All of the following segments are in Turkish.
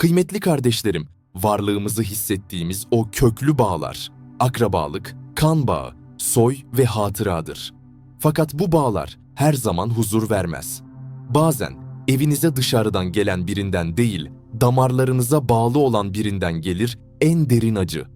Kıymetli kardeşlerim, varlığımızı hissettiğimiz o köklü bağlar, akrabalık, kan bağı, soy ve hatıradır. Fakat bu bağlar her zaman huzur vermez. Bazen evinize dışarıdan gelen birinden değil, damarlarınıza bağlı olan birinden gelir en derin acı.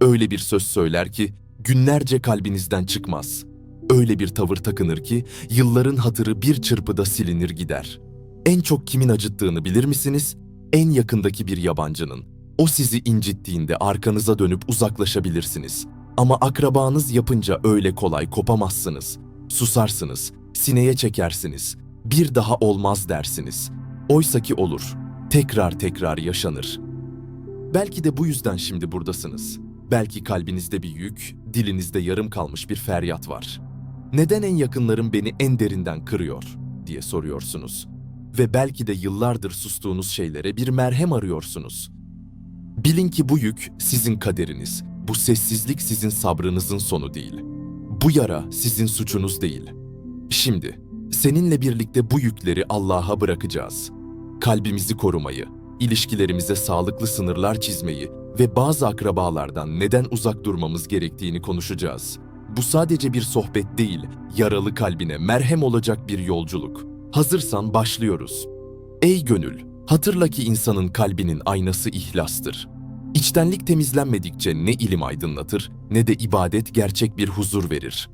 Öyle bir söz söyler ki günlerce kalbinizden çıkmaz. Öyle bir tavır takınır ki yılların hatırı bir çırpıda silinir gider. En çok kimin acıttığını bilir misiniz? En yakındaki bir yabancının. O sizi incittiğinde arkanıza dönüp uzaklaşabilirsiniz. Ama akrabanız yapınca öyle kolay kopamazsınız. Susarsınız, sineye çekersiniz. Bir daha olmaz dersiniz. Oysaki olur. Tekrar tekrar yaşanır. Belki de bu yüzden şimdi buradasınız. Belki kalbinizde bir yük, dilinizde yarım kalmış bir feryat var. Neden en yakınlarım beni en derinden kırıyor diye soruyorsunuz. Ve belki de yıllardır sustuğunuz şeylere bir merhem arıyorsunuz. Bilin ki bu yük sizin kaderiniz. Bu sessizlik sizin sabrınızın sonu değil. Bu yara sizin suçunuz değil. Şimdi seninle birlikte bu yükleri Allah'a bırakacağız. Kalbimizi korumayı, ilişkilerimize sağlıklı sınırlar çizmeyi ve bazı akrabalardan neden uzak durmamız gerektiğini konuşacağız. Bu sadece bir sohbet değil, yaralı kalbine merhem olacak bir yolculuk. Hazırsan başlıyoruz. Ey gönül, hatırla ki insanın kalbinin aynası ihlastır. İçtenlik temizlenmedikçe ne ilim aydınlatır ne de ibadet gerçek bir huzur verir.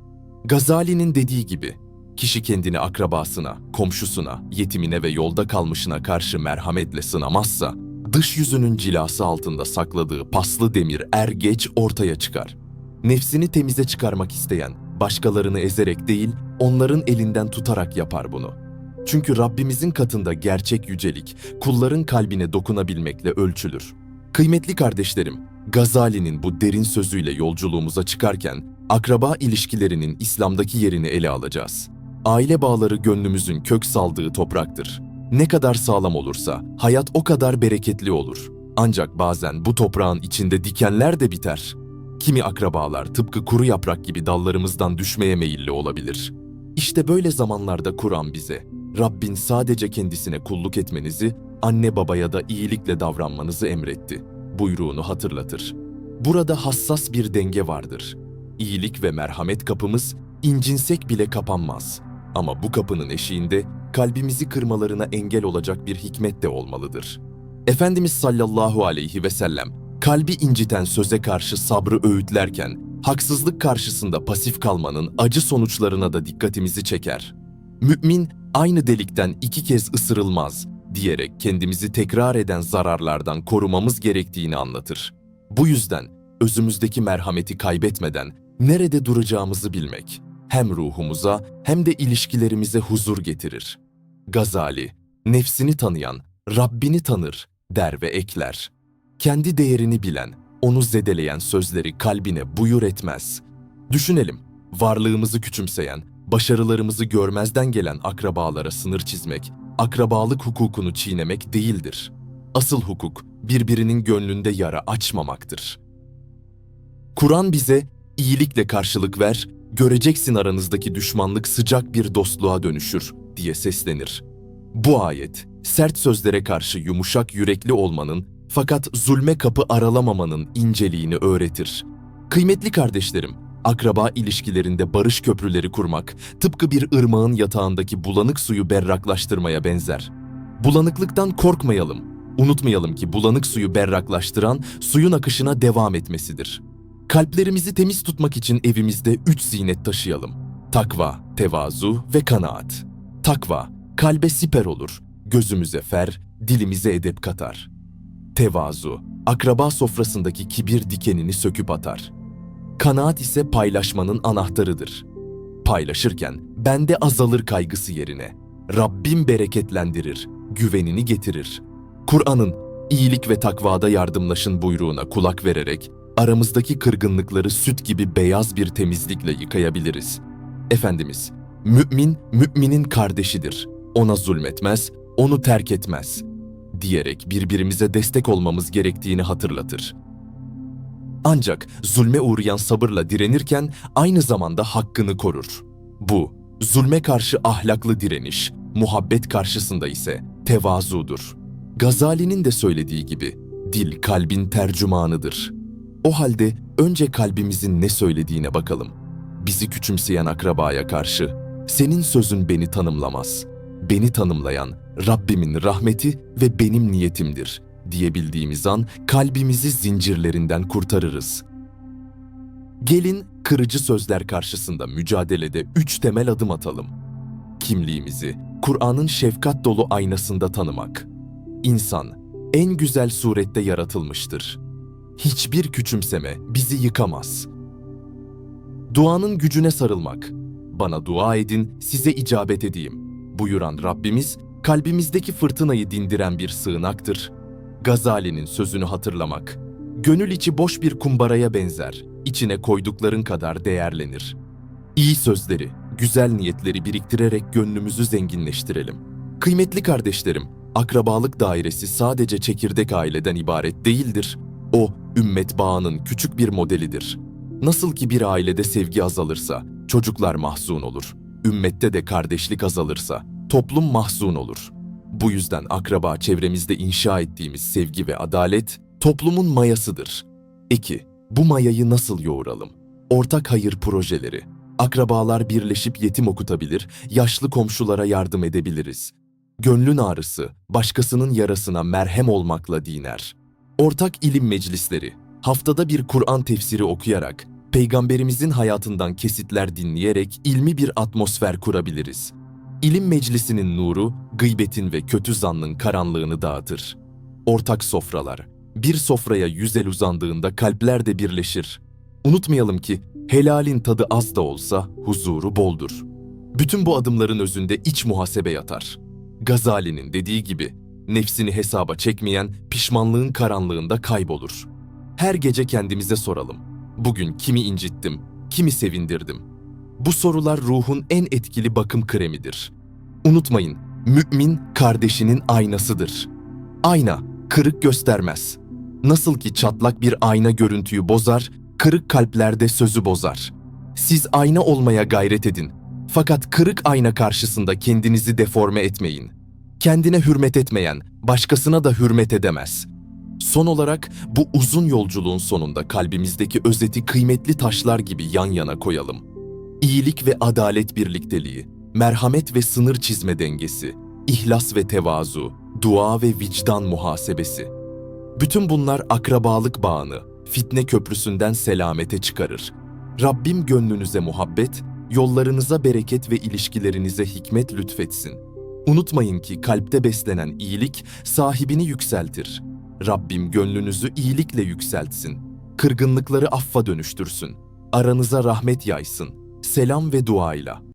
Gazali'nin dediği gibi, kişi kendini akrabasına, komşusuna, yetimine ve yolda kalmışına karşı merhametle sınamazsa, dış yüzünün cilası altında sakladığı paslı demir er geç ortaya çıkar. Nefsini temize çıkarmak isteyen, başkalarını ezerek değil, onların elinden tutarak yapar bunu. Çünkü Rabbimizin katında gerçek yücelik, kulların kalbine dokunabilmekle ölçülür. Kıymetli kardeşlerim, Gazali'nin bu derin sözüyle yolculuğumuza çıkarken, akraba ilişkilerinin İslam'daki yerini ele alacağız. Aile bağları gönlümüzün kök saldığı topraktır. Ne kadar sağlam olursa, hayat o kadar bereketli olur. Ancak bazen bu toprağın içinde dikenler de biter. Kimi akrabalar tıpkı kuru yaprak gibi dallarımızdan düşmeye meyilli olabilir. İşte böyle zamanlarda Kur'an bize, Rabbin sadece kendisine kulluk etmenizi, anne babaya da iyilikle davranmanızı emretti. Buyruğunu hatırlatır. Burada hassas bir denge vardır. İyilik ve merhamet kapımız incinsek bile kapanmaz. Ama bu kapının eşiğinde kalbimizi kırmalarına engel olacak bir hikmet de olmalıdır. Efendimiz sallallahu aleyhi ve sellem kalbi inciten söze karşı sabrı öğütlerken haksızlık karşısında pasif kalmanın acı sonuçlarına da dikkatimizi çeker. Mümin aynı delikten iki kez ısırılmaz diyerek kendimizi tekrar eden zararlardan korumamız gerektiğini anlatır. Bu yüzden özümüzdeki merhameti kaybetmeden nerede duracağımızı bilmek hem ruhumuza hem de ilişkilerimize huzur getirir. Gazali, nefsini tanıyan Rabbini tanır der ve ekler. Kendi değerini bilen, onu zedeleyen sözleri kalbine buyur etmez. Düşünelim, varlığımızı küçümseyen, başarılarımızı görmezden gelen akrabalara sınır çizmek, akrabalık hukukunu çiğnemek değildir. Asıl hukuk, birbirinin gönlünde yara açmamaktır. Kur'an bize iyilikle karşılık ver, göreceksin aranızdaki düşmanlık sıcak bir dostluğa dönüşür diye seslenir. Bu ayet, sert sözlere karşı yumuşak yürekli olmanın fakat zulme kapı aralamamanın inceliğini öğretir. Kıymetli kardeşlerim, akraba ilişkilerinde barış köprüleri kurmak tıpkı bir ırmağın yatağındaki bulanık suyu berraklaştırmaya benzer. Bulanıklıktan korkmayalım. Unutmayalım ki bulanık suyu berraklaştıran suyun akışına devam etmesidir. Kalplerimizi temiz tutmak için evimizde üç zinet taşıyalım. Takva, tevazu ve kanaat. Takva, kalbe siper olur, gözümüze fer, dilimize edep katar. Tevazu, akraba sofrasındaki kibir dikenini söküp atar. Kanaat ise paylaşmanın anahtarıdır. Paylaşırken bende azalır kaygısı yerine. Rabbim bereketlendirir, güvenini getirir. Kur'an'ın iyilik ve takvada yardımlaşın buyruğuna kulak vererek aramızdaki kırgınlıkları süt gibi beyaz bir temizlikle yıkayabiliriz. Efendimiz, mümin, müminin kardeşidir. Ona zulmetmez, onu terk etmez. Diyerek birbirimize destek olmamız gerektiğini hatırlatır. Ancak zulme uğrayan sabırla direnirken aynı zamanda hakkını korur. Bu, zulme karşı ahlaklı direniş, muhabbet karşısında ise tevazudur. Gazali'nin de söylediği gibi dil kalbin tercümanıdır. O halde önce kalbimizin ne söylediğine bakalım. Bizi küçümseyen akrabaya karşı senin sözün beni tanımlamaz. Beni tanımlayan Rabbimin rahmeti ve benim niyetimdir diyebildiğimiz an kalbimizi zincirlerinden kurtarırız. Gelin kırıcı sözler karşısında mücadelede üç temel adım atalım. Kimliğimizi Kur'an'ın şefkat dolu aynasında tanımak. İnsan en güzel surette yaratılmıştır. Hiçbir küçümseme bizi yıkamaz. Duanın gücüne sarılmak. Bana dua edin, size icabet edeyim. Buyuran Rabbimiz, kalbimizdeki fırtınayı dindiren bir sığınaktır. Gazali'nin sözünü hatırlamak. Gönül içi boş bir kumbaraya benzer, içine koydukların kadar değerlenir. İyi sözleri, güzel niyetleri biriktirerek gönlümüzü zenginleştirelim. Kıymetli kardeşlerim, akrabalık dairesi sadece çekirdek aileden ibaret değildir. O, ümmet bağının küçük bir modelidir. Nasıl ki bir ailede sevgi azalırsa, çocuklar mahzun olur. Ümmette de kardeşlik azalırsa, toplum mahzun olur. Bu yüzden akraba çevremizde inşa ettiğimiz sevgi ve adalet, toplumun mayasıdır. 2. Bu mayayı nasıl yoğuralım? Ortak hayır projeleri. Akrabalar birleşip yetim okutabilir, yaşlı komşulara yardım edebiliriz. Gönlün ağrısı, başkasının yarasına merhem olmakla diner. Ortak ilim meclisleri. Haftada bir Kur'an tefsiri okuyarak, peygamberimizin hayatından kesitler dinleyerek ilmi bir atmosfer kurabiliriz. İlim meclisinin nuru, gıybetin ve kötü zannın karanlığını dağıtır. Ortak sofralar. Bir sofraya yüz el uzandığında kalpler de birleşir. Unutmayalım ki helalin tadı az da olsa huzuru boldur. Bütün bu adımların özünde iç muhasebe yatar. Gazali'nin dediği gibi nefsini hesaba çekmeyen pişmanlığın karanlığında kaybolur. Her gece kendimize soralım. Bugün kimi incittim, kimi sevindirdim? Bu sorular ruhun en etkili bakım kremidir. Unutmayın, mümin kardeşinin aynasıdır. Ayna kırık göstermez. Nasıl ki çatlak bir ayna görüntüyü bozar, kırık kalplerde sözü bozar. Siz ayna olmaya gayret edin. Fakat kırık ayna karşısında kendinizi deforme etmeyin. Kendine hürmet etmeyen başkasına da hürmet edemez. Son olarak bu uzun yolculuğun sonunda kalbimizdeki özeti kıymetli taşlar gibi yan yana koyalım. İyilik ve adalet birlikteliği, merhamet ve sınır çizme dengesi, ihlas ve tevazu, dua ve vicdan muhasebesi. Bütün bunlar akrabalık bağını, fitne köprüsünden selamete çıkarır. Rabbim gönlünüze muhabbet, yollarınıza bereket ve ilişkilerinize hikmet lütfetsin. Unutmayın ki kalpte beslenen iyilik sahibini yükseltir. Rabbim gönlünüzü iyilikle yükseltsin. Kırgınlıkları affa dönüştürsün. Aranıza rahmet yaysın. Selam ve duayla.